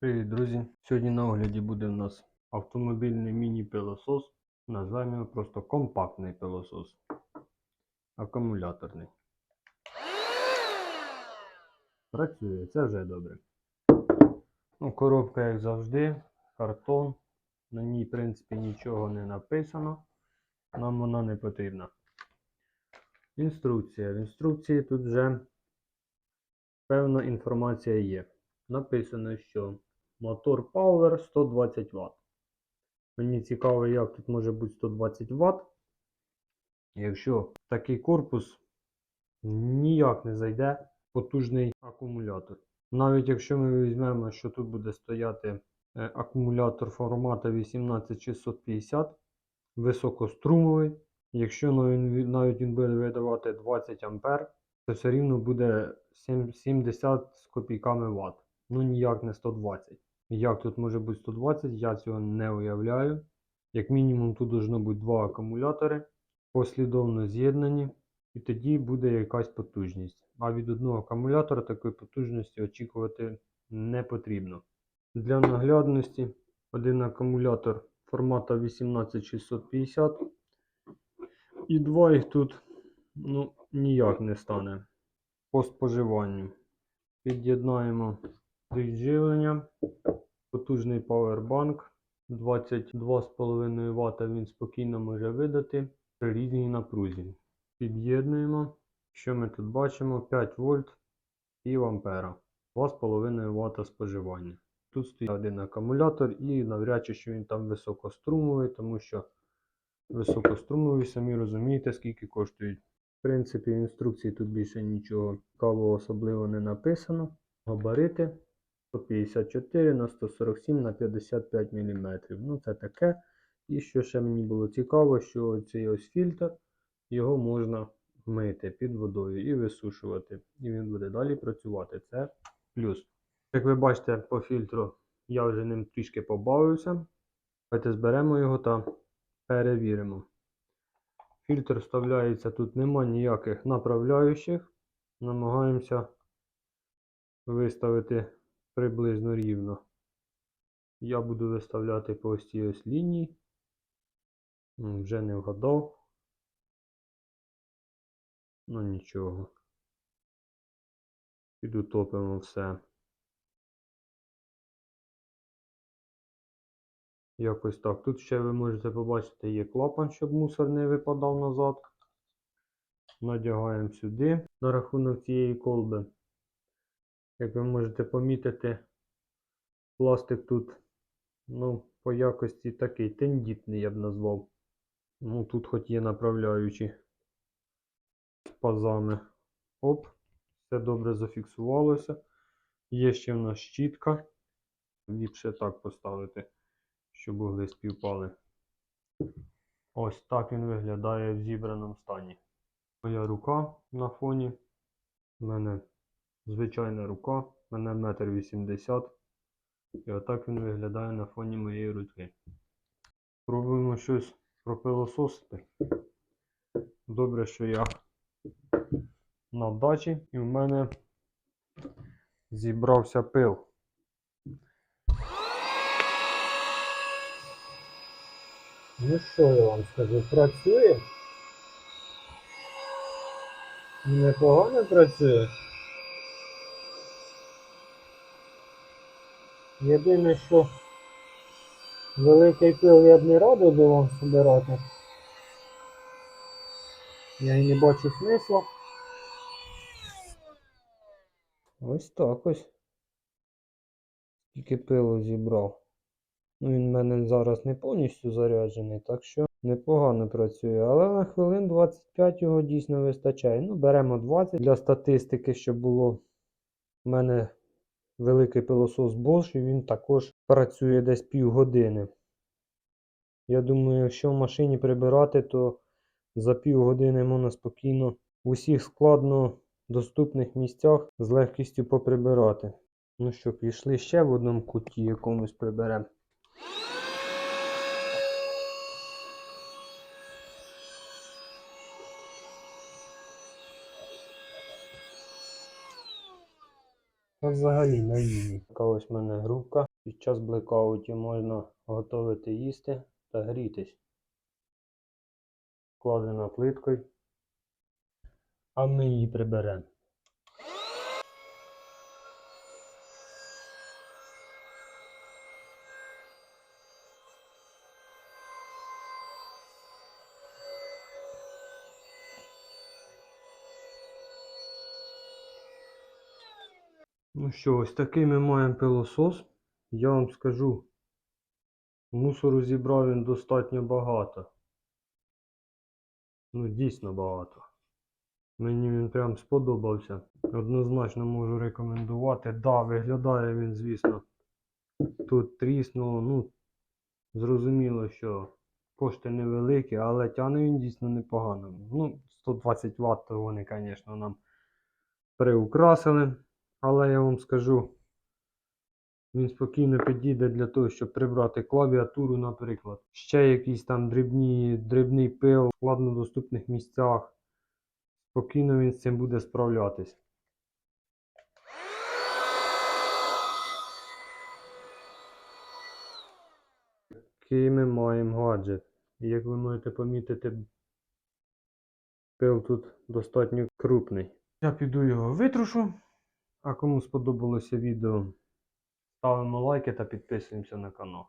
Привіт, друзі! Сьогодні на огляді буде у нас автомобільний міні-пилосос. Називаємо його просто компактний пилосос. Акумуляторний. Працює, це вже добре. Ну, коробка, як завжди, картон. На ній, в принципі, нічого не написано. Нам вона не потрібна. Інструкція. В інструкції тут вже певна інформація є. Написано, що мотор Power 120 Вт. Мені цікаво, як тут може бути 120 Вт. Якщо такий корпус ніяк не зайде потужний акумулятор. Навіть якщо ми візьмемо, що тут буде стояти е, акумулятор формату 18650, високострумовий, якщо навіть він- буде видавати 20 А, то все рівно буде 70 з копійками Вт. Ну ніяк не 120. Як тут може бути 120, я цього не уявляю. Як мінімум тут должно бути два акумулятори, послідовно з'єднані, і тоді буде якась потужність. А від одного акумулятора такої потужності очікувати не потрібно. Для наглядності один акумулятор формату 18650 і два їх тут ну, ніяк не стане по споживанню. Під'єднаємо ключ живлення, потужний павербанк. 22,5 Вт він спокійно може видати при різній напрузі. Під'єднуємо. Що ми тут бачимо? 5 вольт пів ампера. 2,5 Вт споживання. Тут стоїть один акумулятор і навряд чи що він там високострумовий, тому що високострумові, самі розумієте, скільки коштують. В принципі, в інструкції тут більше нічого цікавого особливо не написано. Габарити 154 на 147 на 55 мм. Ну, це таке. І що ще мені було цікаво, що цей ось фільтр, його можна мити під водою і висушувати. І він буде далі працювати. Це плюс. Як ви бачите, по фільтру я вже ним трішки побавився. Давайте зберемо його та перевіримо. Фільтр вставляється, тут нема ніяких направляючих. Намагаємося виставити приблизно рівно. Я буду виставляти по ось цій ось лінії. Вже не вгадав. Ну нічого. Підутопимо все. Якось так. Тут ще ви можете побачити є клапан, щоб мусор не випадав назад. Надягаємо сюди на рахунок цієї колби. Як ви можете помітити, пластик тут, ну, по якості такий тендітний, я б назвав. Ну, тут хоч є направляючі пазами. Оп, все добре зафіксувалося. Є ще в нас щітка. Ліпше так поставити, щоб угли співпали. Ось так він виглядає в зібраному стані. Моя рука на фоні. У мене звичайна рука, мене метр вісімдесят. І отак він виглядає на фоні моєї руки. Пробуємо щось пропилососити. Добре, що я на дачі і в мене зібрався пил. Ну що я вам скажу, працює? Непогано працює. Єдине, що великий пил я б не радив би вам збирати. Я і не бачу смисла. Ось так ось. Скільки пилу зібрав. Ну, він в мене зараз не повністю заряджений, так що непогано працює. Але на хвилин 25 його дійсно вистачає. Ну, беремо 20 для статистики, щоб було в мене великий пилосос Bosch, і він також працює десь півгодини. Я думаю, якщо в машині прибирати, то за півгодини можна спокійно в усіх складно доступних місцях з легкістю поприбирати. Ну що, пішли ще в одному куті якомусь приберемо. Та взагалі наївні. Така ось в мене грубка. Під час блекаутів можна готувати їсти та грітись. Кладена плиткою. А ми її приберемо. Ну що, ось такий ми маємо пилосос. Я вам скажу, мусору зібрав він достатньо багато. Ну, дійсно багато. Мені він прям сподобався. Однозначно можу рекомендувати. Да, виглядає він, звісно, тут тріснуло. Ну, зрозуміло, що кошти невеликі, але тягне він дійсно непогано. Ну, 120 Вт вони, звісно, нам приукрасили. Але я вам скажу, він спокійно підійде для того, щоб прибрати клавіатуру, наприклад. Ще якісь там дрібні, дрібний пил в складнодоступних місцях. Спокійно він з цим буде справлятись. Такий ми маємо гаджет. Як ви можете помітити, пил тут достатньо крупний. Я піду його витрушу. А кому сподобалося відео, ставимо лайки та підписуємося на канал.